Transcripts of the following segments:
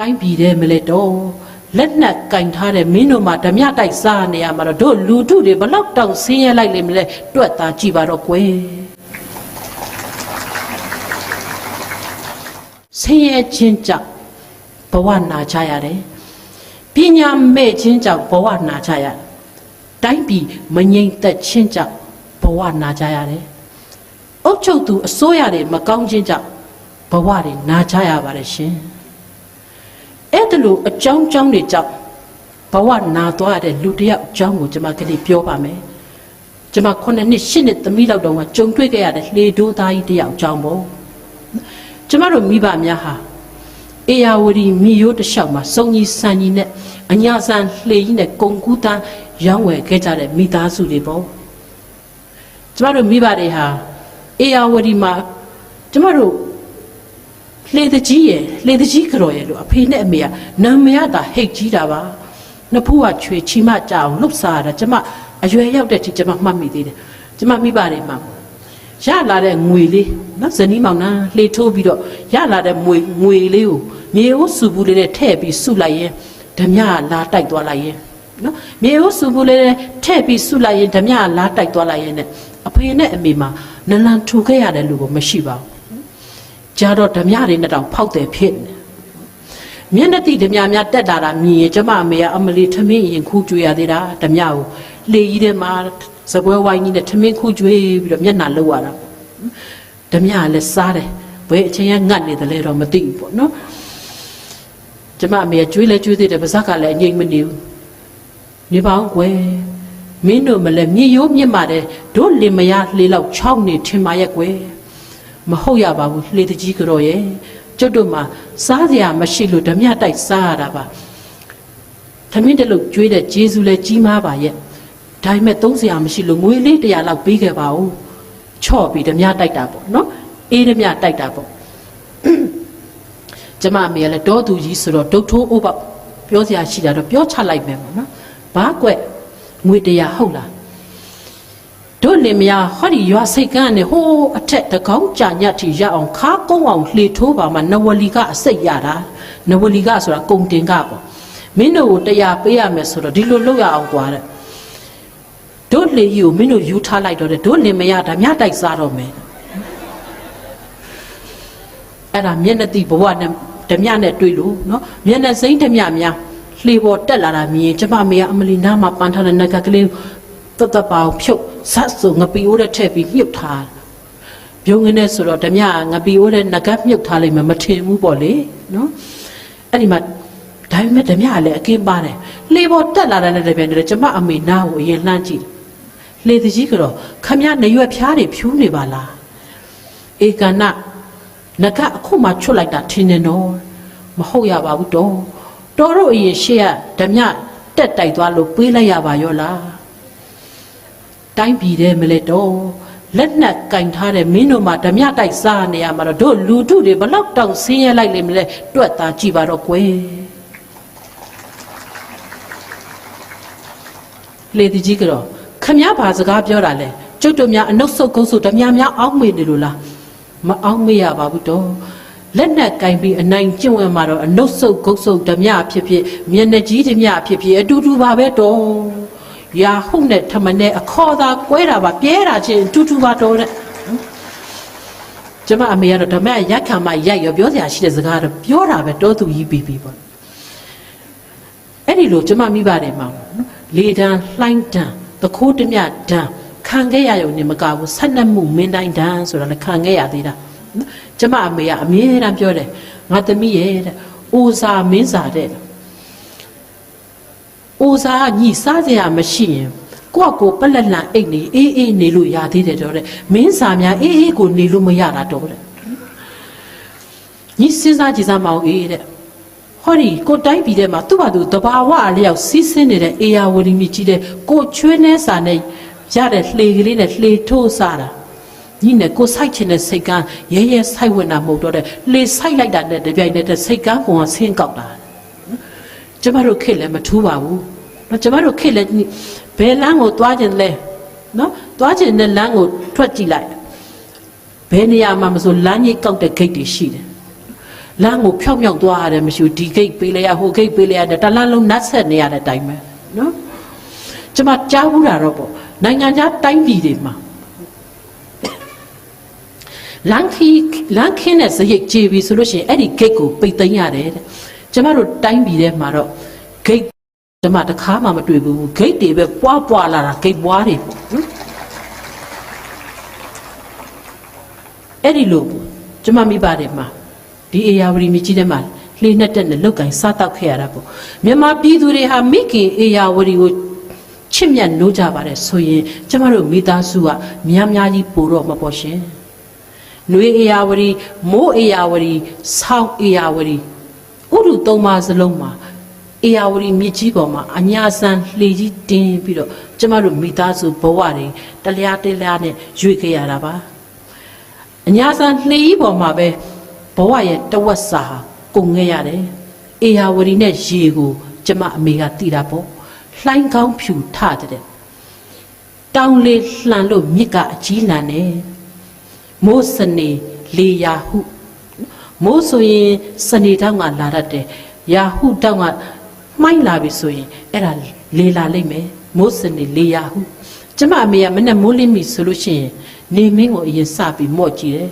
တိုင်းပြည်ထဲမလဲတော့လက်နက်ကင်ထားတဲ့မင်းတို့မှာဓမြတိုက်စားနေရမှာတော့တို့လူထုတွေဘလောက်တောင်ဆင်းရဲလိုက်လိမ့်မလဲတွက်သားကြည့်ပါတော့ကွယ်ဆင်းရဲခြင်းကြောင့်ဘဝနာချရတယ်ပညာမဲ့ခြင်းကြောင့်ဘဝနာချရတယ်တိုင်းပြည်မငြိမ်သက်ခြင်းကြောင့်ဘဝနာချရတယ်အုတ်ချုပ်သူအစိုးရတွေမကောင်းခြင်းကြောင့်ဘဝတွေနာချရပါတယ်ရှင် အဲ့ဒါလို့အကြောင်းကြောင်းတွေကြောင့်ဘဝနာသွားရတဲ့လူတစ်ယောက်အကြောင်းကိုကျွန်မကလေးပြောပါမယ်ကျွန်မ9နှစ်10နှစ်သမီးလောက်တုန်းကကြုံတွေ့ခဲ့ရတဲ့လှေဒိုးသားကြီးတစ်ယောက်အကြောင်းပေါ့ကျွန်မတို့မိဘများဟာအေယာဝတီမြေရိုးတစ်လျှောက်မှာစုံကြီးစံကြီးနဲ့အညာဆန်လှေကြီးနဲ့ကုံကူးတန်းရောင်းဝယ်ခဲ့ကြတဲ့မိသားစုတွေပေါ့ကျွန်မတို့မိဘတွေဟာအေယာဝတီမှာကျွန်မတို့ လှေတကြီးရယ်လှေတကြီးကြော်ရယ်လို့အဖေနဲ့အမေကနာမည်ကဟိတ်ကြီးတာပါနှစ်ဖူးကချွေချီမကြအောင်လှုပ်စားရတာကျမအရွယ်ရောက်တဲ့အထိကျမမှတ်မိသေးတယ်ကျမမိပါတယ်မှာရလာတဲ့ငွေလေးနော်ဇနီးမောင်နှံလှေထိုးပြီးတော့ရလာတဲ့ငွေငွေလေးကိုမြေအိုးစုဘူးလေးနဲ့ထည့်ပြီးစုလိုက်ရင်ဓမြလာတိုက်သွားလိုက်ရင်နော်မြေအိုးစုဘူးလေးနဲ့ထည့်ပြီးစုလိုက်ရင်ဓမြလာတိုက်သွားလိုက်ရင်နဲ့အဖေနဲ့အမေမှာနလန်ထူခဲ့ရတဲ့လူကိုမရှိပါဘူး ကြတော့ဓမြတွေနဲ့တောင်ဖောက်တယ်ဖြစ်နေမျက်နှာတိဓမြများတက်လာတာမြင်ရင်ကျမအမေကအမလီထမင်းရင်ခူးကြွေရသေးတာဓမြကိုလေကြီးထဲမှာစပွဲဝိုင်းကြီးနဲ့ထမင်းခူးကြွေပြီးတော့မျက်နှာလှုပ်ရတာဓမြကလည်းစားတယ်ဘယ်အချိန်ကငတ်နေတယ်လဲတော့မသိဘူးပေါ့နော်ကျမအမေကကျွေးလဲကျွေးသေးတယ်ပါဇက်ကလည်းအငြိမ်မနေဘူးနေပါဦးကွယ်မင်းတို့မလဲမြေရိုးမြင့်ပါတယ်တို့လင်မယားလှေလောက်၆နေထင်ပါရဲ့ကွယ် မဟုတ်ရပါဘူးလှေတကြီးကြော်ရဲ့ကျုပ်တို့မှာစားစရာမရှိလို့ဓမြတိုက်စားရတာပါသမင်းတလို့ကျွေးတဲ့ဂျေဇူးလဲကြီးမားပါရဲ့ဒါပေမဲ့သုံးစရာမရှိလို့ငွေလေး100လောက်ပေးခဲ့ပါဦးချော့ပြီးဓမြတိုက်တာပေါ့နော်အေးဓမြတိုက်တာပေါ့ကျမအမေကလည်းတောသူကြီးဆိုတော့ဒုတ်ထိုးအိုးပေါက်ပြောစရာရှိတာတော့ပြောချလိုက်မယ်ပေါ့နော်ဘာကွက်ငွေ100ဟုတ်လား တို့လင်မယားဟောဒီရွာစိတ်ကန်းနဲ့ဟိုးအထက်တကောင်းကြာညတ်ထီရအောင်ခါကုန်းအောင်လှေထိုးပါမှနဝလီကအစိတ်ရတာနဝလီကဆိုတာကုံတင်ကပေါ့မင်းတို့ကိုတရားပေးရမယ်ဆိုတော့ဒီလိုလုပ်ရအောင်ကွာတဲ့တို့လေကြီးကိုမင်းတို့ယူထားလိုက်တော့တဲ့တို့လင်မယားဒါမြတိုက်စားတော့မယ်အဲ့ဒါမျက်နှာတိဘဝနဲ့ဓမြနဲ့တွေ့လို့နော်မျက်နှာစိမ့်ဓမြများလှေပေါ်တက်လာတာမြင်ကျမမေကအမလီနားမှာပန်းထားတဲ့နဂတ်ကလေး တတ်တတ်ပါအောင်ဖြုတ်ဆတ်ဆိုငပီအိုးတဲ့ထည့်ပြီးမြုပ်ထားပြုံးငင်းနေဆိုတော့ဓမြငပီအိုးတဲ့နဂတ်မြုပ်ထားလိုက်မှမထင်ဘူးပေါ့လေနော်အဲ့ဒီမှာဒါပေမဲ့ဓမြကလည်းအကင်းပါတယ်လှေပေါ်တက်လာတဲ့တပြန်တယ်ကျမအမေနားကိုအရင်လှမ်းကြည့်လှေတကြီးကတော့ခမရနေရွက်ဖျားတွေဖြူးနေပါလားဧကနနဂတ်အခုမှချွတ်လိုက်တာထင်တယ်နော်မဟုတ်ရပါဘူးတော့တော်တော့အရင်ရှေ့ကဓမြတက်တိုက်သွားလို့ပေးလိုက်ရပါရောလား တိုင်းပြည်ထဲမလဲတော့လက်နက်ကင်ထားတဲ့မင်းတို့မှာဓမြတိုက်စားနေရမှာတော့တို့လူထုတွေဘလောက်တောင်ဆင်းရဲလိုက်လိမ့်မလဲတွက်သားကြည့်ပါတော့ကွယ်လေဒီကြီးကတော့ခမည်းဘာစကားပြောတာလဲကျုပ်တို့များအနုတ်ဆုတ်ကုန်းဆုတ်ဓမြများအောင်းမေနေလို့လားမအောင်းမေရပါဘူးတော့လက်နက်ကင်ပြီးအနိုင်ကျင့်ဝဲမှာတော့အနုတ်ဆုတ်ကုန်းဆုတ်ဓမြဖြစ်ဖြစ်မျက်နှာကြီးဓမြဖြစ်ဖြစ်အတူတူပါပဲတော့ ရာဟုတ်နဲ့ထမနဲ့အခေါ်သာကွဲတာပါပြဲတာချင်းတူတူပါတော့တဲ့ကျမအမေကတော့ဓမ္မရက်ခံမရိုက်ရောပြောစရာရှိတဲ့စကားတော့ပြောတာပဲတောသူကြီးပြီးပြီးပေါ့အဲ့ဒီလိုကျမမိပါတယ်မှာနော်လေတန်းလှိုင်းတန်းသခိုးတမြတန်းခံခဲ့ရရုံနဲ့မကဘူးဆက်နှက်မှုမင်းတိုင်းတန်းဆိုတာလည်းခံခဲ့ရသေးတာနော်ကျမအမေကအမြဲတမ်းပြောတယ်ငါသမီးရဲ့တဲ့အိုစာမင်းစာတဲ့ အိုစားကညီစားစရာမရှိရင်ကိုယ့်ကိုယ်ပက်လက်လန်အိတ်နေအေးအေးနေလို့ရသေးတယ်တော့တဲ့မင်းစာများအေးအေးကိုနေလို့မရတာတော့တဲ့ညီစဉ်းစားကြည့်စမ်းမအောင်အေးတဲ့ဟောဒီကိုတိုင်းပြည်ထဲမှာသူ့ဘာသူတဘာဝအလျောက်စီးဆင်းနေတဲ့အေယာဝတီမြစ်ကြီးတဲ့ကိုချွေးနှဲစာနဲ့ရတဲ့လှေကလေးနဲ့လှေထိုးစားတာညီနဲ့ကိုစိုက်ချင်တဲ့စိတ်ကန်းရဲရဲစိုက်ဝင်တာမဟုတ်တော့တဲ့လှေစိုက်လိုက်တာနဲ့တပြိုင်နက်တည်းစိတ်ကန်းကောင်ကဆင်းကောက်တာ ကျမတို့ခေတ်လည်းမထူးပါဘူး။နော်ကျမတို့ခေတ်လည်းဘယ်လမ်းကိုသွားခြင်းလဲနော်သွားခြင်းတဲ့လမ်းကိုထွက်ကြည့်လိုက်ဘယ်နေရာမှာမဆိုလမ်းကြီးကောက်တဲ့ဂိတ်တွေရှိတယ်လမ်းကိုဖြောက်မြောက်သွားရတယ်မရှိဘူးဒီဂိတ်ပေးလိုက်ရဟိုဂိတ်ပေးလိုက်ရတယ်တလန်းလုံးနတ်ဆက်နေရတဲ့အတိုင်းပဲနော်ကျမကြားဘူးတာတော့ပေါ့နိုင်ငံခြားတိုင်းပြည်တွေမှာလမ်းခီလမ်းခင်းတဲ့စရိတ်ကြေပြီဆိုလို့ရှိရင်အဲ့ဒီဂိတ်ကိုပိတ်သိမ်းရတယ်တဲ့ ကျမတို့တိုင်းပြည်ထဲမှာတော့ဂိတ်ကျမတခါမှမတွေ့ဘူးဂိတ်တွေပဲပွားပွားလာတာဂိတ်ပွားတွေပေါ့နော်အဲ့ဒီလိုပေါ့ကျမမိပါတယ်မှာဒီအေယာဝတီမြစ်ကြီးထဲမှာလှေနဲ့တက်နဲ့လောက်ကင်စားတောက်ခဲ့ရတာပေါ့မြန်မာပြည်သူတွေဟာမိခင်အေယာဝတီကိုချစ်မြတ်နိုးကြပါတယ်ဆိုရင်ကျမတို့မိသားစုကများများကြီးပိုတော့မှာပေါ့ရှင်နွေအေယာဝတီမိုးအေယာဝတီဆောင်းအေယာဝတီ ဥရုသုံးပါးစလုံးမှာအေယာဝတီမြစ်ကြီးပေါ်မှာအညာဆန်လှေကြီးတင်းပြီးတော့ကျမတို့မိသားစုဘဝတွေတလျားတလျားနဲ့ရွေ့ခဲ့ရတာပါအညာဆန်လှေကြီးပေါ်မှာပဲဘဝရဲ့တဝက်စာဟာကုန်ခဲ့ရတယ်အေယာဝတီနဲ့ရေကိုကျမအမေကတည်တာပေါ့လှိုင်းကောင်းဖြူထတဲ့တောင်းလေးလှန်လို့မြစ်ကအကြီးလန်နေမိုးစနေလေယာဟု မိုးဆိုရင်စနေတောင်းကလာတတ်တယ်ယာဟုတောင်းကမှိုင်းလာပြီဆိုရင်အဲ့ဒါလေလာလိမ့်မယ်မိုးစနေလေယာဟုကျမအမေကမနဲ့မိုးလင်းပြီဆိုလို့ရှိရင်နေမင်းကိုအရင်စပြီးမော့ကြည့်တယ်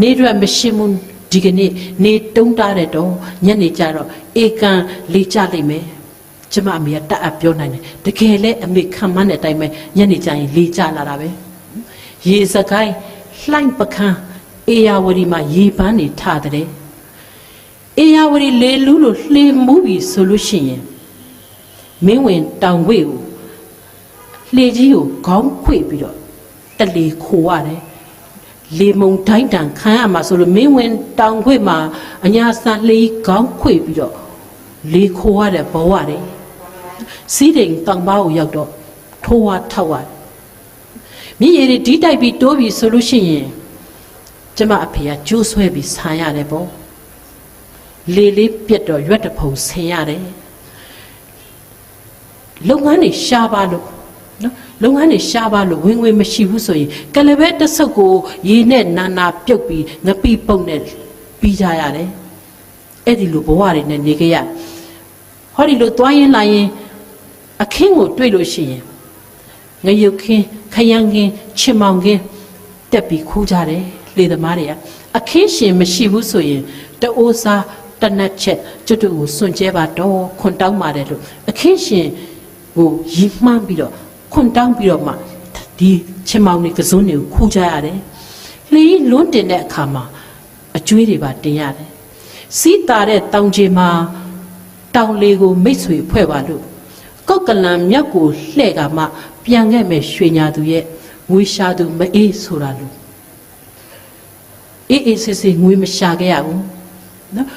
နေရွက်မရှိဘူးဒီကနေ့နေတုံးတာတဲ့တော့ညနေကျတော့အေကန်လေကြလိမ့်မယ်ကျမအမေကတတ်အပ်ပြောနိုင်တယ်တကယ်လဲအမေခံမန်းတဲ့အတိုင်းပဲညနေကျရင်လေကြလာတာပဲရေစကိုင်းလှိုင်းပကန်း အေယာဝတီမှာရေပန်းနေထတဲ့အေယာဝတီလေလူးလို့လှေမူးပြီဆိုလို့ရှိရင်မင်းဝင်တောင်ဝေ့ကိုလှေကြီးကိုခေါင်းခွေပြီးတော့တလေခိုရတယ်လေမုံတိုင်းတန်ခံရမှာဆိုလို့မင်းဝင်တောင်ခွေမှာအညာဆန်လှေကြီးခေါင်းခွေပြီးတော့လေခိုရတဲ့ဘဝတွေစီးတိမ်တောင်ပါကိုရောက်တော့ထိုးဝါထောက်ရတယ်မြည်ရည်တွေဒီတိုက်ပြီးတိုးပြီးဆိုလို့ရှိရင် ကျမအဖေကကြိုးဆွဲပြီးဆန်ရတယ်ပေါ့လေလေးပြက်တော့ရွက်တဖုံဆင်ရတယ်လုပ်ငန်းတွေရှားပါလို့နော်လုပ်ငန်းတွေရှားပါလို့ဝင်ငွေမရှိဘူးဆိုရင်ကလပဲတစ်ဆုပ်ကိုရေနဲ့နာနာပြုတ်ပြီးငပိပုတ်နဲ့ပြီးကြရတယ်အဲ့ဒီလိုဘဝတွေနဲ့နေကြရဟောဒီလိုသွားရင်လာရင်အခင်းကိုတွေ့လို့ရှိရင်ငရုတ်ခင်းခရမ်းခင်းချင်မောင်ခင်းတက်ပြီးခူးကြတယ် လေသမားတွေကအခင်းရှင်မရှိဘူးဆိုရင်တအိုးစားတနက်ချက်ကျွတ်တူကိုစွန့်ကြဲပါတော့ခွန်တောင်းပါတယ်လို့အခင်းရှင်ကိုရီမှန်းပြီးတော့ခွန်တောင်းပြီးတော့မှဒီချင်မောင်တွေကစုံတွေကိုခူးကြရတယ်လှီးလွန်းတင်တဲ့အခါမှာအကျွေးတွေပါတင်ရတယ်စီးတာတဲ့တောင်ကြီးမှာတောင်လေးကိုမိတ်ဆွေဖွဲ့ပါလို့ကောက်ကလံမြောက်ကိုလှဲ့ကမှပြန်ခဲ့မယ်ရွှေညာသူရဲ့ငွေရှာသူမအေးဆိုတာလို့ အေးအေးဆေးဆေးငွေမရှာခဲ့ရဘူးနော်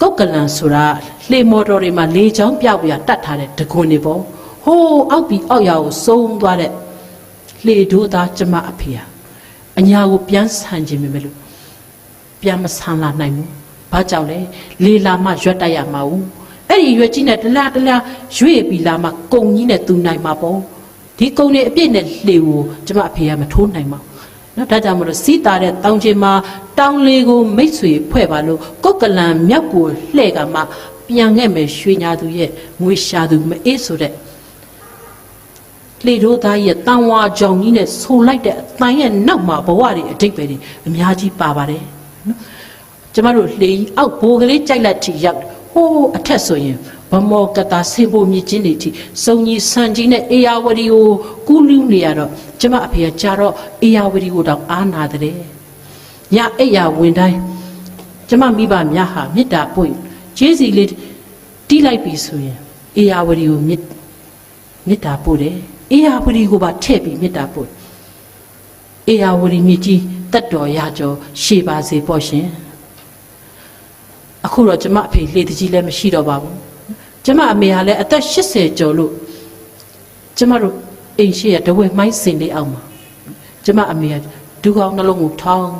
ကောက်ကလံဆိုတာလှေမော်တော်တွေမှာလေချောင်းပြောက်ပြတတ်ထားတဲ့တကွန်တွေပေါ့ဟိုးအောက်ပြီးအောက်ရာကိုစုံသွားတဲ့လှေဒိုးသားကျမအဖေဟာအညာကိုပြန်ဆန်ခြင်းပဲလို့ပြန်မဆန်လာနိုင်ဘူးဘာကြောင့်လဲလေလာမှရွက်တိုက်ရမှာဘူးအဲ့ဒီရွက်ကြီးနဲ့တလားတလားရွေ့ပြီးလာမှကုံကြီးနဲ့သူနိုင်မှာပေါ့ဒီကုံတွေအပြည့်နဲ့လှေကိုကျမအဖေကမထိုးနိုင်ပါဘူး နော်ဒါကြောင့်မလို့စီးတာတဲ့တောင်ချင်းမှာတောင်လေးကိုမိတ်ဆွေဖွဲ့ပါလို့ကောက်ကလန်မြောက်ကိုလှဲ့ကမှပြန်ခဲ့မယ်ရွှေညာသူရဲ့ငွေရှာသူမအေးဆိုတဲ့လေတို့သားရဲ့တန်ဝါကြောင်ကြီးနဲ့ဆိုလိုက်တဲ့အတန်ရဲ့နောက်မှာဘဝတွေအတိတ်ပဲတွေအများကြီးပါပါတယ်နော်ကျမတို့လှေကြီးအောက်ဘိုးကလေးကြိုက်လက်ထိရောက်တယ်ဟိုးအထက်ဆိုရင် ဗမောကတာဆေးဖို့မြစ်ချင်းတွေထိစုံကြီးဆန်ကြီးနဲ့အေယာဝတီကိုကူးလူးနေရတော့ကျမအဖေကကြာတော့အေယာဝတီကိုတော့အားနာတဲ့ညအိယာဝင်တိုင်းကျမမိဘများဟာမေတ္တာပွင့်ဂျေးစီလေးတီးလိုက်ပြီဆိုရင်အေယာဝတီကိုမေတ္မေတ္တာပို့တယ်အေယာဝတီကိုပါထည့်ပြီးမေတ္တာပို့အေယာဝတီမြစ်ကြီးတက်တော်ရကြောရှေပါစေပေါ့ရှင်အခုတော့ကျမအဖေလေတကြီးလည်းမရှိတော့ပါဘူး ကျမအမေကလည်းအသက်80ကျော်လို့ကျမတို့အိမ်ရှိရတဝက်မိုင်းစင်လေးအောင်မှာကျမအမေကဒူကောင်းနှလုံးကိုထောင်း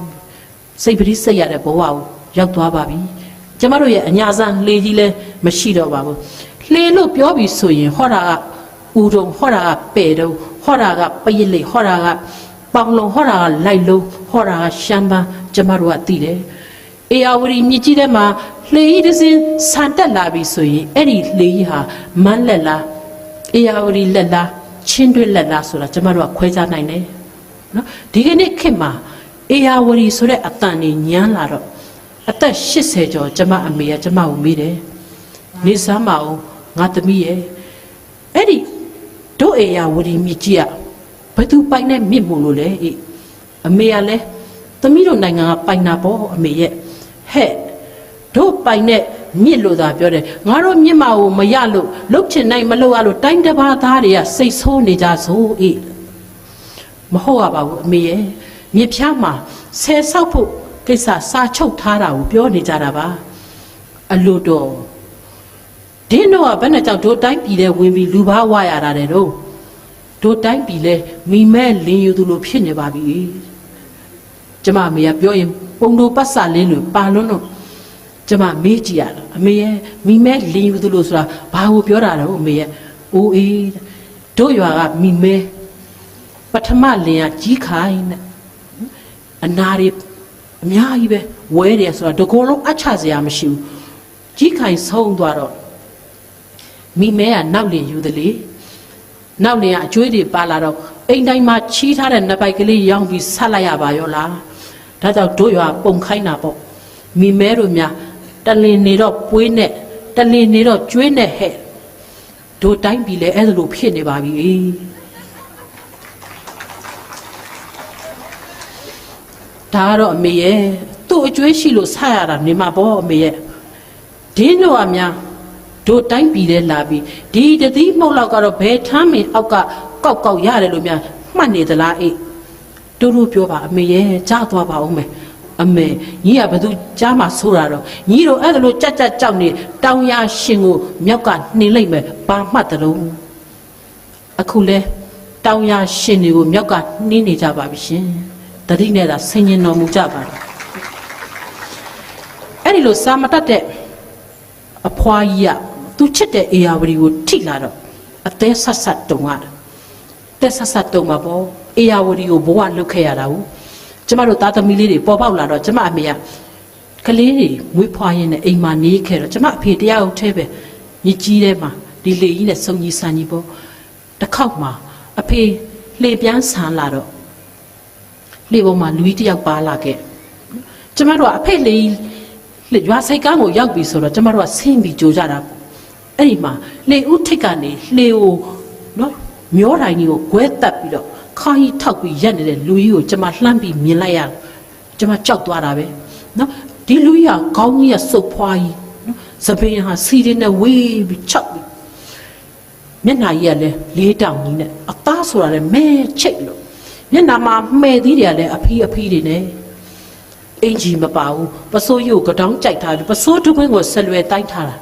စိတ်ပရိစိတ်ရတဲ့ဘဝကိုရောက်သွားပါပြီကျမတို့ရဲ့အညာဆန်းလေကြီးလည်းမရှိတော့ပါဘူးလှေလို့ပြောပြီးဆိုရင်ဟောတာကဦးတုံဟောတာကပဲ့တုံဟောတာကပရစ်လိဟောတာကပေါင်လုံးဟောတာကလိုက်လုံးဟောတာကရှမ်းပန်းကျမတို့ကသိတယ် အေယာဝတီမြစ်ကြီးထဲမှာလှေကြီးတစ်စင်းဆန်တက်လာပြီဆိုရင်အဲ့ဒီလှေကြီးဟာမန်းလက်လားအေယာဝတီလက်လားချင်းတွဲလက်လားဆိုတာကျမတို့ကခွဲခြားနိုင်တယ်နော်ဒီကနေ့ခေတ်မှာအေယာဝတီဆိုတဲ့အတန်ကြီးညမ်းလာတော့အသက်80ကျော်ကျမအမေကကျမကိုမေးတယ်နေစမ်းမအောင်ငါသမီးရဲ့အဲ့ဒီတို့အေယာဝတီမြစ်ကြီးကဘယ်သူပိုင်တဲ့မြစ်မို့လို့လဲအေးအမေကလည်းသမီးတို့နိုင်ငံကပိုင်တာပေါ့အမေရဲ့ ဟဲ့တို့ပိုင်တဲ့မြစ်လို့သာပြောတယ်ငါတို့မြစ်မကိုမရလို့လုတ်ချင်နိုင်မလို့ရလို့တိုင်းတစ်ပါးသားတွေကစိတ်ဆိုးနေကြဆိုအေးမဟုတ်ရပါဘူးအမေရဲ့မြစ်ဖျားမှာဆယ်ဆောက်ဖို့ကိစ္စစာချုပ်ထားတာကိုပြောနေကြတာပါအလို့တော့ဒင်းတော့ကဘယ်နဲ့ကြောင့်တို့တိုင်းပြည်လဲဝင်ပြီးလူဘာဝရတာတဲ့တော့တို့တိုင်းပြည်လဲမိမဲ့လင်းယူသူလိုဖြစ်နေပါပြီကျမအမေကပြောရင် ပုံတို့ပတ်စာလင်းလို့ပါလွန်းတော့ကျမမေးကြည့်ရတာအမေရဲ့မိမဲ့လင်းယူသူလို့ဆိုတာဘာကိုပြောတာတော့အမေရဲ့အိုးအေးတို့ရွာကမိမဲပထမလင်းကကြီးခိုင်းနဲ့အနာတွေအများကြီးပဲဝဲတယ်ဆိုတာတကောလုံးအချစရာမရှိဘူးကြီးခိုင်ဆုံးသွားတော့မိမဲကနောက်လင်ယူတယ်လေနောက်လင်ကအကျွေးတွေပါလာတော့အိမ်တိုင်းမှာချီးထားတဲ့နှစ်ပိုက်ကလေးရောင်းပြီးဆက်လိုက်ရပါရောလား ဒါကြောင့်တို့ရွာပုံခိုင်းတာပေါ့မိမဲတို့များတလင်နေတော့ပွေးနဲ့တလင်နေတော့ကျွေးနဲ့ဟဲ့တို့တိုင်းပြည်လဲအဲ့ဒါလိုဖြစ်နေပါပြီဒါကတော့အမေရဲ့သူ့အကျွေးရှိလို့ဆက်ရတာနေမှာပေါ့အမေရဲ့ဒင်းတို့အများတို့တိုင်းပြည်လဲလာပြီးဒီတတိမုတ်လောက်ကတော့ဘယ်ထမ်းမင်အောက်ကကောက်ကောက်ရတယ်လို့များမှတ်နေသလားအေး တို့တို့ပြောပါအမေရဲ့ကြားသွားပါဦးမယ်အမေညီကဘသူကြားမှာဆိုးတာတော့ညီတို့အဲ့ဒါလိုကြက်ကြက်ကြောက်နေတောင်ရရှင်ကိုမြောက်ကနှင်လိုက်မယ်ဘာမှတ်တလုံးအခုလဲတောင်ရရှင်တွေကိုမြောက်ကနှင်းနေကြပါပြီရှင်တတိနဲ့သာဆင်ញင်တော်မူကြပါတော့အဲ့ဒီလိုစာမတတ်တဲ့အဖွားကြီးကသူချစ်တဲ့အေယာဝတီကိုထိလာတော့အသေးဆက်ဆက်တုံရတယ်တက်ဆက်ဆက်တုံမှာပေါ့ အေယာဝတီကိုဘဝလုတ်ခဲ့ရတာဟုတ်ကျမတို့သားသမီးလေးတွေပေါ်ပေါက်လာတော့ကျမအမေကကလေးတွေမွေးဖွားရင်းနဲ့အိမ်မှာနေခဲ့တော့ကျမအဖေတရားဟုတ်သေးပဲမြကြီးထဲမှာဒီလေကြီးနဲ့စုံကြီးဆန်ကြီးပေါ့တစ်ခေါက်မှာအဖေလေပြန်းဆန်လာတော့လေပေါ်မှာလူကြီးတယောက်ပါလာခဲ့ကျမတို့ကအဖေလေလေရွာဆိုင်ကားကိုရောက်ပြီဆိုတော့ကျမတို့ကဆင်းပြီးကြိုကြတာပေါ့အဲ့ဒီမှာလေဦးထိတ်ကနေလေကိုနော်မျောတိုင်းကြီးကိုခွဲတက်ပြီးတော့ ခိုင်းထောက်ပြီးရက်နေတဲ့လူကြီးကိုကျမလှမ်းပြီးမြင်လိုက်ရကျမကြောက်သွားတာပဲနော်ဒီလူကြီးကခေါင်းကြီးကစုပ်ဖွားကြီးနော်သပင်ဟာစီးတဲ့နဲ့ဝေးပြီးချောက်ပြီးမျက်နှာကြီးကလည်းလေးတောင်ကြီးနဲ့အသားဆိုတာလည်းမဲချိတ်လို့မျက်နှာမှာမှဲ့သီးတွေကလည်းအဖီးအဖီးတွေနဲ့အင်ကြီးမပါဘူးပစိုးရုပ်ကတောင်းကြိုက်ထားတယ်ပစိုးထုခွင်းကိုဆက်လွယ်တိုင်းထားတာ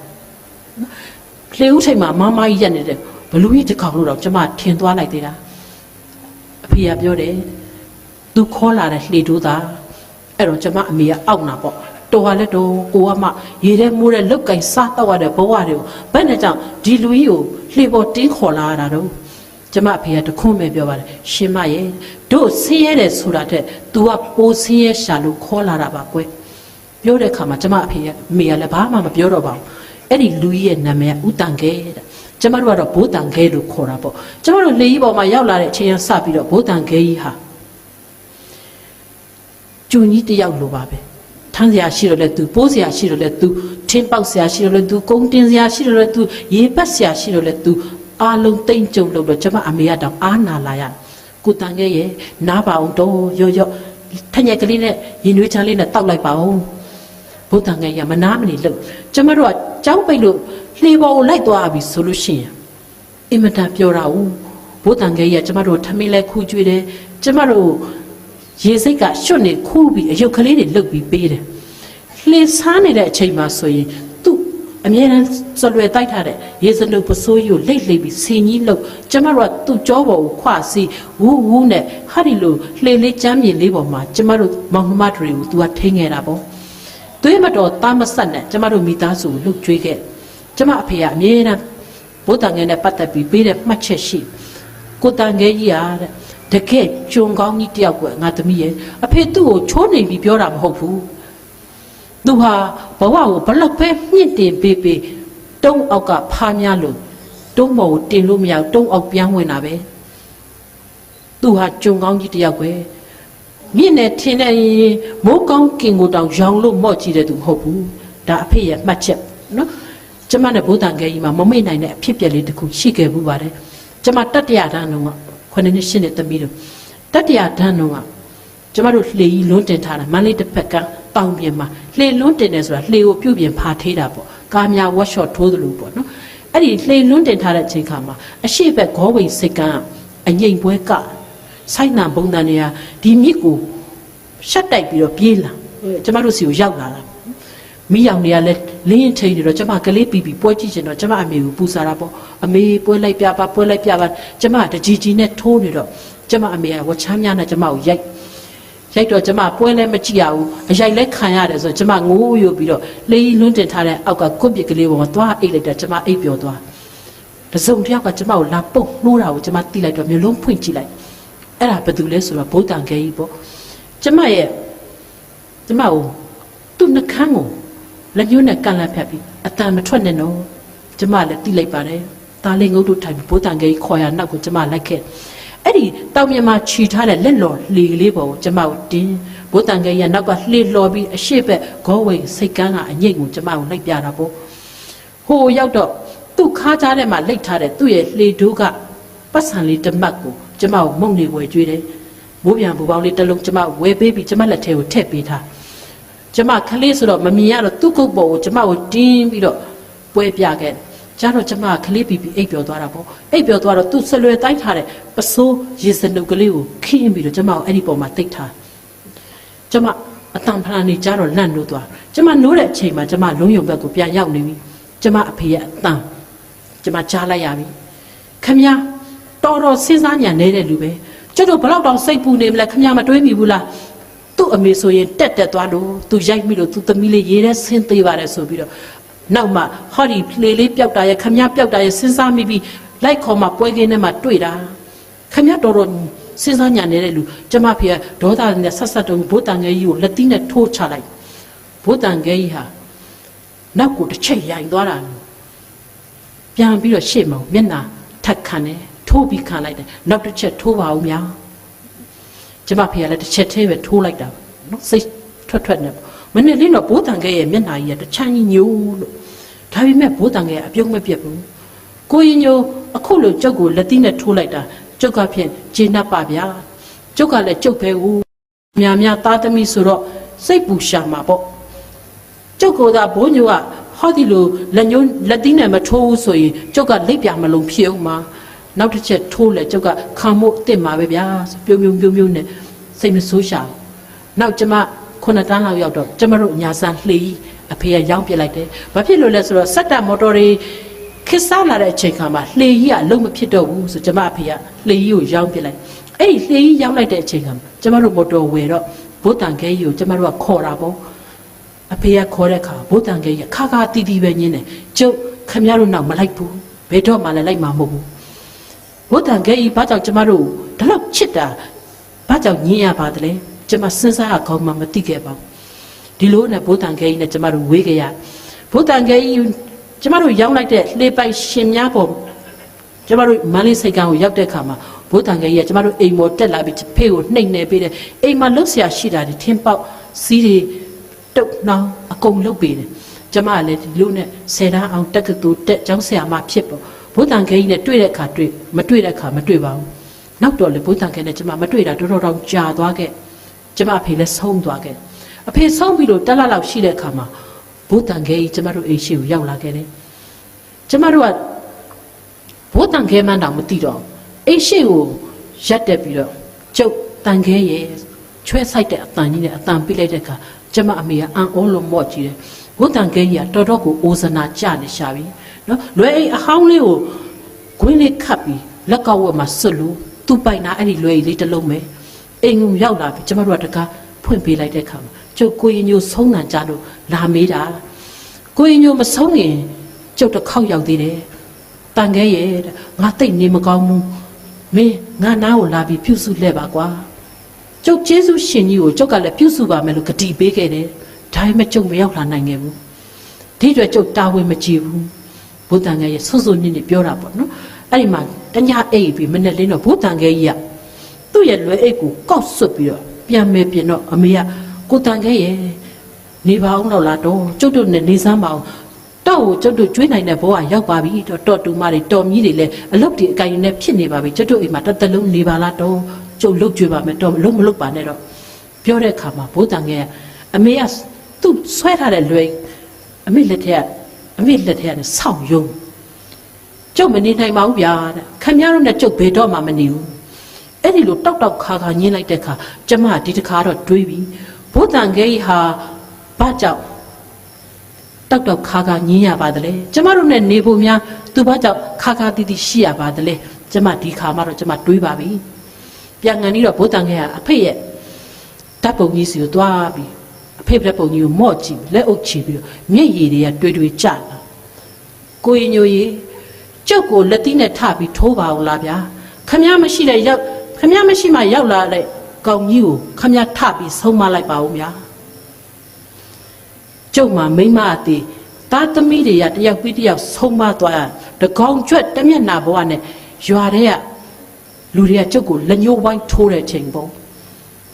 လေဦးထိတ်မှာမမကြီးရက်နေတယ်ဘလူကြီးတစ်ကောင်လို့တော့ကျမထင်သွားလိုက်သေးတာအ ဖေကပြောတယ်သူခေါ်လာတဲ့လှေတိုးသားအဲ့တော့ကျမအမေကအောက်နာပေါ့တော်ကလည်းတော့ကိုကမှရေထဲမိုးတဲ့လောက်ကင်စားတော့ရတဲ့ဘဝတွေကိုဘယ်နဲ့ကြောင့်ဒီလူကြီးကိုလှေပေါ်တင်းခေါ်လာရတာတော့ကျမအဖေကတခွန်းပဲပြောပါတယ်ရှင်မရဲ့တို့ဆင်းရဲတယ်ဆိုတာတဲ့ तू ကပိုးဆင်းရဲရှာလို့ခေါ်လာတာပါကွယ်ပြောတဲ့အခါမှာကျမအဖေကမေကလည်းဘာမှမပြောတော့ပါဘူးအဲ့ဒီလူကြီးရဲ့နာမည်ကဦးတန်ခဲတဲ့ ကျမတို့ကတော့ဘိုးတန်ခဲလို့ခေါ်တာပေါ့ကျမတို့လေကြီးပေါ်မှာရောက်လာတဲ့အချိန်ကစပြီးတော့ဘိုးတန်ခဲကြီးဟာကျုံကြီးတယောက်လိုပါပဲထမ်းစရာရှိတော့လဲသူပိုးစရာရှိတော့လဲသူထင်းပေါက်စရာရှိတော့လဲသူကုန်းတင်စရာရှိတော့လဲသူရေပတ်စရာရှိတော့လဲသူအားလုံးတိမ်ကြုံလို့တော့ကျမအမေကတောင်အားနာလာရကိုတန်ခဲရဲ့နားပါအောင်တော့ရော့ရော့ထညက်ကလေးနဲ့ရင်နွေးချမ်းလေးနဲ့တောက်လိုက်ပါအောင် ဘုဒ္ဓငယ်ရမနာမနေလို့ကျမတို့ကကြောင်းပိတ်လို့လှေပေါ်ကိုလိုက်သွားပြီဆိုလို့ရှိရင်အင်မတန်ပြောတာဦးဘုဒ္ဓငယ်ရကျမတို့ထမင်းလဲခူးကျွေးတယ်ကျမတို့ရေစိတ်ကရွှတ်နေခူးပြီးအယုတ်ကလေးတွေလုတ်ပြီးပေးတယ်လှေစားနေတဲ့အချိန်မှာဆိုရင်သူ့အမြဲတမ်းစလွယ်တိုက်ထားတဲ့ရေစနုပ်ပစိုးကြီးကိုလိတ်လိတ်ပြီးဆင်ကြီးလုတ်ကျမတို့ကသူ့ကြောပေါ်ကိုခွစီဝူးဝူးနဲ့ဟာဒီလိုလှေလေးချမ်းမြေလေးပေါ်မှာကျမတို့မောင်နှမတွေကိုသူကထိန်းခဲ့တာပေါ့ သွေးမတော်တာမဆက်နဲ့ကျမတို့မိသားစုကိုလှုပ်ကြွေးခဲ့ကျမအဖေကအမြဲတမ်းဘုဒ္ဓငယ်နဲ့ပတ်သက်ပြီးပေးတဲ့မှတ်ချက်ရှိကိုတန်ငယ်ကြီးဟာတဲ့တကယ်ကြုံကောင်းကြီးတယောက်ကွယ်ငါသမီးရဲ့အဖေသူ့ကိုချိုးနေပြီးပြောတာမဟုတ်ဘူးသူဟာဘဝကိုဘလောက်ပဲမြင့်တင်ပေးပေးတုံးအောက်ကဖားများလို့တုံးပေါ်ကိုတင်လို့မရဘူးတုံးအောက်ပြန်ဝင်တာပဲသူဟာကြုံကောင်းကြီးတစ်ယောက်ပဲ မြင့်နေထင်းနေရင်မိုးကောင်းကင်ကိုတောင်ရောင်လို့မော့ကြည့်တဲ့သူမဟုတ်ဘူးဒါအဖေရဲ့မှတ်ချက်နော်ကျမနဲ့ဘုဒ္ဓံကဲကြီးမှာမမိတ်နိုင်တဲ့အဖြစ်ပြက်လေးတစ်ခုရှိခဲ့ဘူးပါတယ်ကျမတတ္တရာတန်းတော့ခုနှစ်နှစ်ရှင်းတဲ့သမီးတို့တတ္တရာတန်းတော့ကျမတို့လှေကြီးလွန်းတင်ထားတာမန္တလေးတစ်ဖက်ကတောင်ပြင်မှာလှေလွန်းတင်တယ်ဆိုတာလှေကိုပြုတ်ပြင်ဖာထေးတာပေါ့ကားများဝက်ရှော့ထိုးသလိုပေါ့နော်အဲ့ဒီလှေလွန်းတင်ထားတဲ့အချိန်ခါမှာအရှိဘက်ဂေါဝိန်စိတ်ကန်းကအငိမ်ပွဲက ဆိုင်နာဘုံတန်တွေကဒီမြစ်ကိုရှက်တိုက်ပြီးတော့ပြေးလာကျမတို့စီကိုရောက်လာတာမိယောင်တွေကလည်းလင်းရင်ထိန်နေတော့ကျမကလေးပြီးပြီးပွဲကြည့်ချင်တော့ကျမအမေကိုပူစားတာပေါ့အမေပွဲလိုက်ပြပါပွဲလိုက်ပြပါကျမတကြီးကြီးနဲ့ထိုးနေတော့ကျမအမေကဝချမ်းများနဲ့ကျမကိုရိုက်ရိုက်တော့ကျမပွဲလည်းမကြည့်ရဘူးအရိုက်လည်းခံရတယ်ဆိုတော့ကျမငိုးယူပြီးတော့လေးကြီးလွန်းတင်ထားတဲ့အောက်ကကွတ်ပစ်ကလေးပေါ်မှာသွားအိတ်လိုက်တာကျမအိတ်ပျော်သွားတစုံတစ်ယောက်ကကျမကိုလာပုတ်နှိုးတာကိုကျမတိလိုက်တော့မျိုးလုံးဖွင့်ကြည့်လိုက် အဲ့ဒါဘာတူလဲဆိုတော့ဗုဒ္ဓံခဲကြီးပေါ့ကျမရဲ့ကျမကိုသူ့နှကန်းကိုလက်ညှိုးနဲ့ကန်လက်ဖြတ်ပြီးအတန်မထွက်နဲ့နော်ကျမလည်းတိလိုက်ပါတယ်ဒါလေးငုတ်တို့ထိုင်ပြီးဗုဒ္ဓံခဲကြီးခေါ်ရနောက်ကိုကျမလိုက်ခဲ့အဲ့ဒီတောင်မြန်မာခြီထားတဲ့လက်လော်လှေကလေးပေါ်ကိုကျမကိုတင်းဘုတန်ကကြီးကနောက်ကလှေလော်ပြီးအရှိဘက်ဂေါဝိတ်စိတ်ကန်းကအငိတ်ကိုကျမကိုလိုက်ပြတာပေါ့ဟိုရောက်တော့သူ့ခါးကြားထဲမှာလိတ်ထားတဲ့သူ့ရဲ့လှေဒိုးကပတ်စံလေးတစ်မှတ်ကို ကျမကိုမုံနေဝယ်ကျွေးတယ်မိုးပြန်ဘူပေါင်းလေးတစ်လုံးကျမဝယ်ပေးပြီးကျမလက်ထဲကိုထည့်ပေးထားကျမခလေးဆိုတော့မမြင်ရတော့သူ့ကုတ်ပေါ်ကိုကျမကိုတင်းပြီးတော့ပွဲပြခဲ့တယ်ကျတော့ကျမကခလေးပြီးပြီးအိပ်ပျော်သွားတာပေါ့အိပ်ပျော်သွားတော့သူဆလွယ်တိုင်းထားတဲ့ပစိုးရေစနုပ်ကလေးကိုခင်းပြီးတော့ကျမကိုအဲ့ဒီပေါ်မှာတိတ်ထားကျမအတန်ဖလာနေကြတော့လန့်လို့သွားကျမနိုးတဲ့အချိန်မှာကျမလုံးယုံဘက်ကိုပြန်ရောက်နေပြီကျမအဖေရဲ့အတန်ကျမကြားလိုက်ရပြီခမ တော်တော်စဉ်းစားညံနေတဲ့လူပဲကျတို့ဘလောက်တောင်စိတ်ပူနေမလဲခမမတွေးမိဘူးလားသူ့အမေဆိုရင်တက်တက်သွားလို့သူရိုက်မိလို့သူသမီးလေးရေးတဲ့ဆင်းသေးပါတယ်ဆိုပြီးတော့နောက်မှဟောဒီလေလေးပျောက်တာရဲ့ခမပျောက်တာရဲ့စဉ်းစားမိပြီးလိုက်ခေါ်မှပွဲကင်းထဲမှာတွေ့တာခမတော်တော်စဉ်းစားညံနေတဲ့လူကျမဖေကဒေါသနဲ့ဆက်ဆက်တုံးဘိုးတန်ငယ်ကြီးကိုလက်သီးနဲ့ထိုးချလိုက်ဘိုးတန်ငယ်ကြီးဟာနောက်ကိုတစ်ချက်ရိုင်သွားတာပြန်ပြီးတော့ရှေ့မှာမျက်နှာထက်ခံတယ် ထိုးပြီးခံလိုက်တယ်နောက်တစ်ချက်ထိုးပါဦးများကျမဖေကလည်းတစ်ချက်သေးပဲထိုးလိုက်တာနော်စိတ်ထွက်ထွက်နဲ့မနေ့လေးတော့ဘိုးတန်ကဲရဲ့မျက်နှာကြီးကတချမ်းကြီးညို့လို့ဒါပေမဲ့ဘိုးတန်ကဲအပြုံးမပြတ်ဘူးကိုရင်ညိုအခုလိုကျုပ်ကိုလက်သီးနဲ့ထိုးလိုက်တာကျုပ်ကဖြင့်ဂျင်းနှပ်ပါဗျာကျုပ်ကလည်းကျုပ်ပဲဦးများများသားသမီးဆိုတော့စိတ်ပူရှာမှာပေါ့ကျုပ်ကသာဘိုးညိုကဟောဒီလိုလက်ညှိုးလက်သီးနဲ့မထိုးဘူးဆိုရင်ကျုပ်ကလက်ပြမလုံးဖြစ်အောင်မှာ နောက်တစ်ချက်ထိုးလဲကျုပ်ကခံမို့အစ်စ်မှာပဲဗျာပြုံပြုံပြုံပြုံနဲ့စိတ်မဆိုးရှာဘူးနောက်ကျမခုနှစ်တန်းလောက်ရောက်တော့ကျမတို့ညာဆန်းလှေကြီးအဖေကရောင်းပြစ်လိုက်တယ်။ဘာဖြစ်လို့လဲဆိုတော့စက်တာမော်တော်တွေခစ်စားလာတဲ့အချိန်ခါမှာလှေကြီးကအလုံးမဖြစ်တော့ဘူးဆိုကျမအဖေကလှေကြီးကိုရောင်းပြစ်လိုက်။အဲ့ဒီလှေကြီးရောင်းလိုက်တဲ့အချိန်ခါမှာကျမတို့မော်တော်ဝယ်တော့ဘိုးတန်ခဲကြီးကိုကျမတို့ကခေါ်တာပေါ့။အဖေကခေါ်တဲ့အခါဘိုးတန်ခဲကြီးခါခါတီးတီးပဲညင်းတယ်။ကျုပ်ခမရတို့နောက်မလိုက်ဘူး။ဘယ်တော့မှလည်းလိုက်မှာမဟုတ်ဘူး။ ဘိုးတန်ခဲကြီးဘာကြောင့်ကျမတို့ဒါတော့ချစ်တာဘာကြောင့်ညင်းရပါသလဲ။ကျမစဉ်းစားရကောင်းမှမသိခဲ့ပါဘူးဒီလိုနဲ့ဘိုးတန်ခဲကြီးနဲ့ကျမတို့ဝေးကြရဘိုးတန်ခဲကြီးကျမတို့ရောက်လိုက်တဲ့လှေပိုက်ရှင်များပေါ်ကျမတို့မန်းလေးစိတ်ကန်းကိုရောက်တဲ့အခါမှာဘိုးတန်ခဲကြီးကကျမတို့အိမ်ပေါ်တက်လာပြီးဖေးကိုနှိမ့်နေပေးတယ်အိမ်မှာလှုပ်ရှားရှိတာဒီထင်းပေါက်စီးတွေတုတ်နှောင်းအကုန်လှုပ်ပေးတယ်ကျမကလည်းဒီလိုနဲ့ဆယ်တန်းအောင်တက်ကတူတက်ကျောင်းဆရာမဖြစ်ပေါ့ ဘိုးတန်ခဲကြီးနဲ့တွေ့တဲ့အခါတွေ့မတွေ့တဲ့အခါမတွေ့ပါဘူးနောက်တော့လေဘိုးတန်ခဲနဲ့ကျမမတွေ့တာတော်တော်တောင်ကြာသွားခဲ့ကျမအဖေလည်းဆုံးသွားခဲ့အဖေဆုံးပြီးတော့တက်လာလောက်ရှိတဲ့အခါမှာဘိုးတန်ခဲကြီးကျမတို့အိမ်ရှိကိုရောက်လာခဲ့တယ်ကျမတို့ကဘိုးတန်ခဲမှန်းတောင်မသိတော့အိမ်ရှိကိုရက်တက်ပြီးတော့ကျုပ်တန်ခဲရဲ့ချွဲဆိုင်တဲ့အတန်ကြီးနဲ့အတန်ပြလိုက်တဲ့အခါကျမအမေကအံ့ဩလို့မော့ကြည့်တယ်ဘိုးတန်ခဲကြီးကတော်တော်ကိုအိုးစနာကြနေရှာပြီ နော်လွယ်အိမ်အဟောင်းလေးကိုခွင်းလေးခတ်ပြီးလက်ကောက်ဝက်မှာဆွတ်လို့သူ့ပိုင်နာအဲ့ဒီလွယ်လေးတစ်လုံးပဲအိမ်ကိုရောက်လာပြီကျမတို့ကတကားဖွင့်ပေးလိုက်တဲ့အခါမှာကျုပ်ကိုရင်ညိုဆုံးနံကြလို့လာမေးတာကိုရင်ညိုမဆုံးရင်ကျုပ်တစ်ခေါက်ရောက်သေးတယ်တန်ခဲရဲ့တဲ့ငါတိတ်နေမကောင်းဘူးမင်းငါနားကိုလာပြီးပြုစုလဲပါကွာကျုပ်ကျေးဇူးရှင်ကြီးကိုကျုပ်ကလည်းပြုစုပါမယ်လို့ဂတိပေးခဲ့တယ်ထဒါပေမဲ့ကျုပ်မရောက်လာနိုင်ခဲ့ဘူးဒီအတွက်ကျုပ်တာဝန်မကြည့်ဘူး ဘုဒ္ဓံငယ်ရဲ့ဆွဆွနစ်နစ်ပြောတာပေါ့နော်အဲ့ဒီမှာတညအိပ်ပြီးမနေ့လင်းတော့ဘုဒ္ဓံငယ်ကြီးကသူ့ရဲ့လွယ်အိတ်ကိုကောက်ဆွတ်ပြီးတော့ပြန်မဲပြင်တော့အမေကကိုတန်ခဲရဲ့နေပါအောင်တော့လားတော့ကျုပ်တို့နဲ့နေစမ်းပါအောင်တော့ကိုကျုပ်တို့ကျွေးနိုင်တဲ့ဘဝရောက်ပါပြီတော့တော်တူမတွေတော်မြီးတွေလည်းအလုတ်တွေအကင်နဲ့ဖြစ်နေပါပြီကျုပ်တို့အိမ်မှာတစ်သက်လုံးနေပါလားတော့ကျုပ်လုတ်ကျွေးပါမယ်တော့မလုတ်မလုတ်ပါနဲ့တော့ပြောတဲ့အခါမှာဘိုးတန်ခဲကအမေကသူ့ဆွဲထားတဲ့လွယ်အမေလက်ထက်က အမေလက်ထက်ကနေဆောက်ယုံကျုပ်မနေနိုင်ပါဘူးဗျာတဲ့ခင်ဗျားတို့နဲ့ကျုပ်ဘယ်တော့မှမနေဘူးအဲ့ဒီလိုတောက်တောက်ခါခါညင်းလိုက်တဲ့ခါကျမဒီတခါတော့တွေးပြီဘုဒ္ဓံခဲကြီးဟာဘာကြောင့်တောက်တောက်ခါခါညင်းရပါသလဲကျမတို့နဲ့နေဖို့များသူဘာကြောင့်ခါခါတီးတီးရှိရပါသလဲကျမဒီခါမှတော့ကျမတွေးပါပြီပြန်ကန်ပြီးတော့ဘုဒ္ဓံခဲကအဖေရဲ့ဓာတ်ပုံကြီးစီကိုသွားပြီး အဖေဓာတ်ပုံကြီးကိုမော့ကြည့်လက်အုပ်ချပြီးတော့မျက်ရည်တွေကတွေးတွေးကျလာကိုရင်ညိုကြီးကျုပ်ကိုလက်သီးနဲ့ထပြီးထိုးပါအောင်လားဗျာခမည်းမရှိတဲ့ရောက်ခမည်းမရှိမှရောက်လာတဲ့ကောင်ကြီးကိုခမည်းထပြီးဆုံးမလိုက်ပါဦးဗျာကျုပ်မှာမိမအသေးသားသမီးတွေကတယောက်ပြီးတယောက်ဆုံးမသွားရတကောင်ကျွတ်တမျက်နာဘဝနဲ့ရွာတဲ့ကလူတွေကကျုပ်ကိုလက်ညှိုးဝိုင်းထိုးတဲ့ချိန်ပေါ့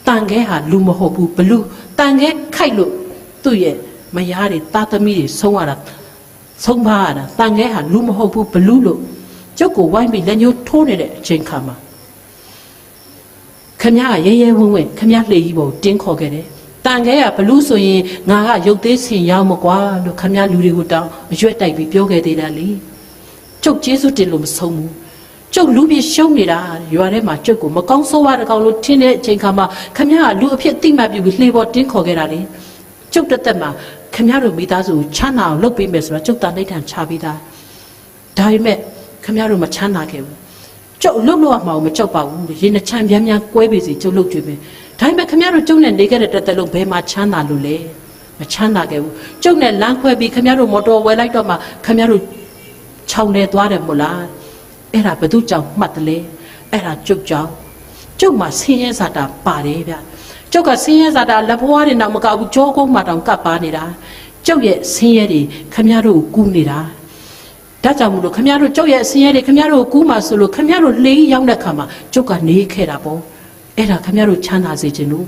တန်ခဲဟာလူမဟုတ်ဘူးဘလူ တန်ခဲခိုက်လို့သူ့ရဲ့မယားတွေသားသမီးတွေဆုံးရတာဆုံးပါရတာတန်ခဲဟာလူမဟုတ်ဘူးဘလူးလို့ကျုပ်ကိုဝိုင်းပြီးလက်ညှိုးထိုးနေတဲ့အချိန်ခါမှာခမရကရဲရဲဝံ့ဝံ့ခမရလှေကြီးပေါ်တင်းခေါ်ခဲ့တယ်တန်ခဲကဘလူးဆိုရင်ငါကရုပ်သေးဆင်ရောက်မကွာလို့ခမရလူတွေကိုတောင်းအရွက်တိုက်ပြီးပြောခဲ့သေးတယ်လေကျုပ်ကျေးဇူးတင်လို့မဆုံးဘူး ကျုပ်လူပြရှုံးနေတာရွာထဲမှာကျုပ်ကိုမကောင်းဆိုးရတဲ့ကောင်လို့ထင်းတဲ့အချိန်ခါမှာခမရကလူအဖြစ်တိမှတ်ပြုပြီးလှေပေါ်တင်းခေါ်ခဲ့တာလေကျုပ်တက်တက်မှာခမရတို့မိသားစုကိုချမ်းသာအောင်လုပ်ပေးမယ်ဆိုတော့ကျုပ်တာနှိဋ္ဌံချပေးတာဒါပေမဲ့ခမရတို့မချမ်းသာခဲ့ဘူးကျုပ်အလုပ်လုပ်ရမှာကိုမကြောက်ပါဘူးရေနှချမ်းပြန်းပြန်းကွဲပြီစီကျုပ်လုပ်ကြွေးမယ်ဒါပေမဲ့ခမရတို့ကျုပ်နဲ့နေခဲ့တဲ့တက်တက်လုံးဘယ်မှာချမ်းသာလို့လဲမချမ်းသာခဲ့ဘူးကျုပ်နဲ့လမ်းခွဲပြီးခမရတို့မော်တော်ဝယ်လိုက်တော့မှခမရတို့ခြောင်နေသွားတယ်မို့လား အဲ့ဒါဘသူကြောင့်မှတ်တယ်လဲအဲ့ဒါကျုပ်ကြောင့်ကျုပ်မှာဆင်းရဲစာတာပါတယ်ဗျကျုပ်ကဆင်းရဲစားတာလက်ဘွားတွေတော့မကဘူးကြောကုန်းမှတောင်ကပ်ပါနေတာကျုပ်ရဲ့ဆင်းရဲတွေခမရတို့ကိုကူးနေတာဒါကြောင့်မလို့ခမရတို့ကျုပ်ရဲ့ဆင်းရဲတွေခမရတို့ကိုကူးမှဆိုလို့ခမရတို့လေးရောက်တဲ့ခါမှာကျုပ်ကနေခဲ့တာပေါ့အဲ့ဒါခမရတို့ချမ်းသာစေခြင်းလို့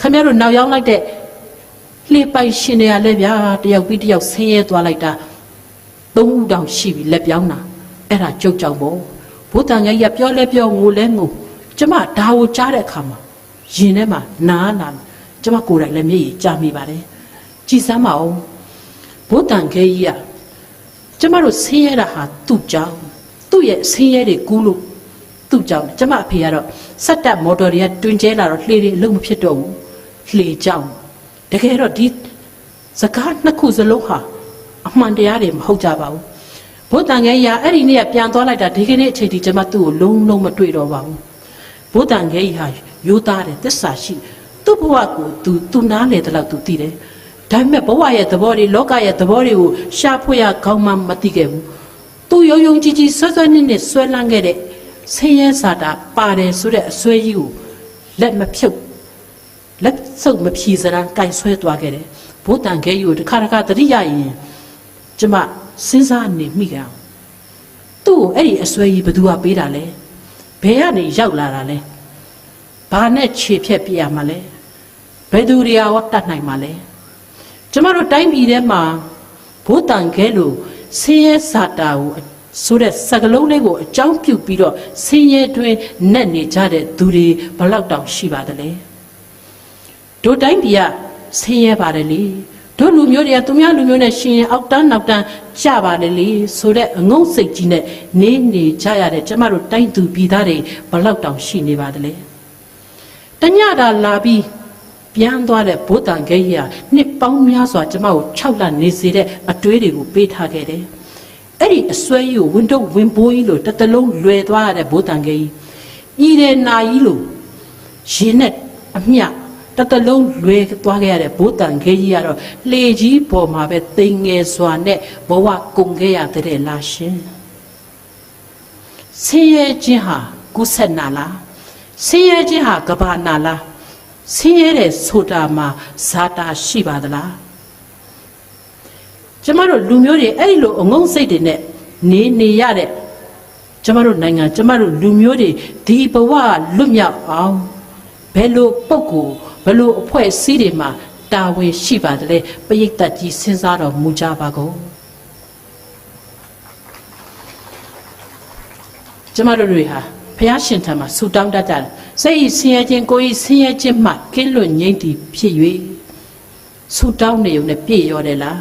ခမရတို့နောက်ရောက်လိုက်တဲ့လှေပိုင်ရှင်တွေကလည်းဗျာတယောက်ပြီးတယောက်ဆင်းရဲသွားလိုက်တာသုံးဦးတောင်ရှိပြီလက်ပြောင်းတာ အဲ့ဒါကျုပ်ကြောင့်ပေါ့ဘုဒ္ဓံငယ်ရပြောလဲပြောငိုလဲငိုကျမဒါကိုကြားတဲ့အခါမှာရင်ထဲမှာနားနာကျမကိုယ်တိုင်လည်းမျက်ရည်ကျမိပါတယ်ကြည်စမ်းပါဦးဘုဒ္ဓံခဲကြီးကကျမတို့ဆင်းရဲတာဟာသူ့ကြောင့်သူ့ရဲ့ဆင်းရဲတွေကူးလို့သူ့ကြောင့်ကျမအဖေကတော့စက်တက်မော်တော်တွေကတွင်ကျဲလာတော့လှေတွေအလုံးမဖြစ်တော့ဘူးလှေကြောင့်တကယ်တော့ဒီစကားနှစ်ခုစလုံးဟာအမှန်တရားတွေမဟုတ်ကြပါဘူး ဘုဒ္ဓံခဲကြီးကအဲ့ဒီနေ့ကပြန်သွားလိုက်တာဒီကနေ့အချိန်ထိကျမသူ့ကိုလုံးလုံးမတွေ့တော့ပါဘူးဘုဒ္ဓံငယ်ကြီးဟာရိုးသားတယ်သစ္စာရှိသူ့ဘဝကိုသူသူနားလေတဲ့လောက်သူသိတယ်ဒါပေမဲ့ဘဝရဲ့သဘောတွေလောကရဲ့သဘောတွေကိုရှာဖွေရကောင်းမှမသိခဲ့ဘူးသူယုံယုံကြည်ကြည်ဆွဲဆွဲနစ်နစ်ဆွဲလန်းခဲ့တဲ့ဆင်းရဲစာတာပါတယ်ဆိုတဲ့အဆွဲကြီးကိုလက်မဖြုတ်လက်စုပ်မဖြီစရန်ကင်ဆွဲသွားခဲ့တယ်ဘုဒ္ဓံငယ်ကြီးကိုတစ်ခါတစ်ခါတတိယရင်ကျမ စဉ်းစားနေမိကြအောင်သူ့ကိုအဲ့ဒီအဆွဲကြီးဘယ်သူကပေးတာလဲဘယ်ကနေရောက်လာတာလဲဘာနဲ့ခြေဖြက်ပြရမှာလဲဘယ်သူတွေရောတတ်နိုင်မှာလဲကျမတို့တိုင်းပြည်ထဲမှာဘုတန်ခဲလို့ဆင်းရဲစာတာကိုဆိုတဲ့စကလုံးလေးကိုအကြောင်းပြုပြီးတော့ဆင်းရဲတွင်နဲ့နေကြတဲ့သူတွေဘယ်လောက်တောင်ရှိပါသလဲတို့တိုင်းပြည်ကဆင်းရဲပါတယ်လေ တို့လူမျိုးတွေကသူများလူမျိုးနဲ့ရှင်ရင်အောက်တန်းနောက်တန်းကြပါလေလေဆိုတဲ့အငုံစိတ်ကြီးနဲ့နေနေကြရတဲ့ကျမတို့တိုင်းသူပြည်သားတွေဘလောက်တောင်ရှိနေပါသလဲတညတာလာပြီးပြန်သွားတဲ့ဘုဒ္ဓံဂိယနှစ်ပေါင်းများစွာကျမကို6လနေစေတဲ့အတွေးတွေကိုပေးထားခဲ့တယ်အဲ့ဒီအစွဲကြီးကိုဝင်းတော့ဝင်းဘိုးကြီးလို့တစ်တလုံးလွယ်သွားရတဲ့ဘုဒ္ဓံဂိဤတဲ့နာကြီးလို့ရင်နဲ့အမျှ တစ်တလုံးလွယ်သွားခဲ့ရတဲ့ဘုဒ္ဓံဂိကြီးကတော့လှေကြီးပေါ်မှာပဲတိမ်ငယ်စွာနဲ့ဘဝကုန်ခဲ့ရတဲ့လားရှင်ဆင်းရဲခြင်းဟာကုသနာလားဆင်းရဲခြင်းဟာကဘာနာလားဆင်းရဲတဲ့ဆိုတာမှာဇာတာရှိပါသလားကျမတို့လူမျိုးတွေအဲ့ဒီလိုအငုံစိတ်တွေနဲ့နေနေရတဲ့ကျမတို့နိုင်ငံကျမတို့လူမျိုးတွေဒီဘဝလွတ်မြောက်အောင်ဘယ်လိုပုံကို ဘယ်လိုအဖွဲ့အစည်းတွေမှာတာဝန်ရှိပါတယ်ပရိသတ်ကြီးစဉ်းစားတော်မူကြပါကုန်ကျမတို့တွေဟာဘုရားရှင်ထံမှာဆုတောင်းတတ်ကြတယ်စိတ်ဤဆင်းရဲခြင်းကိုယ်ဤဆင်းရဲခြင်းမှကင်းလွတ်ငြိမ့်တည်ဖြစ်၍ဆုတောင်းနေုံနဲ့ပြည့်ရောတယ်လား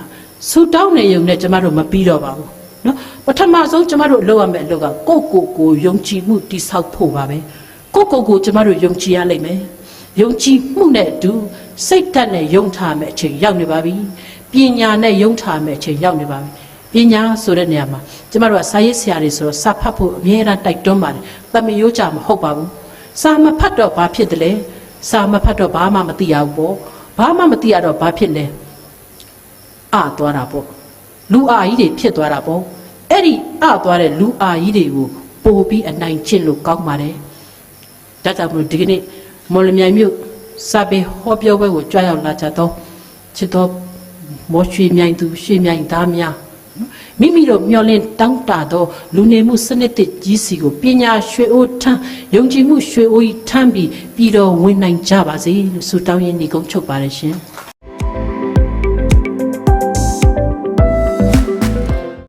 ဆုတောင်းနေုံနဲ့ကျမတို့မပြီးတော့ပါဘူးနော်ပထမဆုံးကျမတို့လုပ်ရမယ့်အလုပ်ကကိုယ့်ကိုယ်ကိုယုံကြည်မှုတိဆောက်ဖို့ပါပဲကိုယ့်ကိုယ်ကိုကျမတို့ယုံကြည်ရလိမ့်မယ် ယုံကြည်မှုနဲ့အတူစိတ်ဓာတ်နဲ့ယုံထားမယ့်အချိန်ရောက်နေပါပြီပညာနဲ့ယုံထားမယ့်အချိန်ရောက်နေပါပြီပညာဆိုတဲ့နေရာမှာကျမတို့ကစာရေးဆရာတွေဆိုတော့စာဖတ်ဖို့အမြဲတမ်းတိုက်တွန်းပါတယ်တမယိုးကြမဟုတ်ပါဘူးစာမဖတ်တော့ဘာဖြစ်တယ်လဲစာမဖတ်တော့ဘာမှမသိရဘူးပေါ့ဘာမှမသိရတော့ဘာဖြစ်လဲအသွားတာပေါ့လူအာကြီးတွေဖြစ်သွားတာပေါ့အဲ့ဒီအသွားတဲ့လူအာကြီးတွေကိုပို့ပြီးအနိုင်ကျင့်လို့ကောင်းပါတယ်ဒါကြောင့်မလို့ဒီကနေ့ မော်လမြိုင်မြို့စာပေဟောပြောပွဲကိုကြွရောက်လာကြတော့ချစ်တော်မောရွှေမြိုင်သူရွှေမြိုင်သားများမိမိတို့မျှော်လင့်တောင်းတသောလူနေမှုစနစ်တစ်ကြီးစီကိုပညာရွှေအိုးထမ်းယုံကြည်မှုရွှေအိုးကြီးထမ်းပြီးပြည်တော်ဝင်နိုင်ကြပါစေလို့ဆုတောင်းရင်းညီကုန်းချုပ်ပါတယ်ရှင်။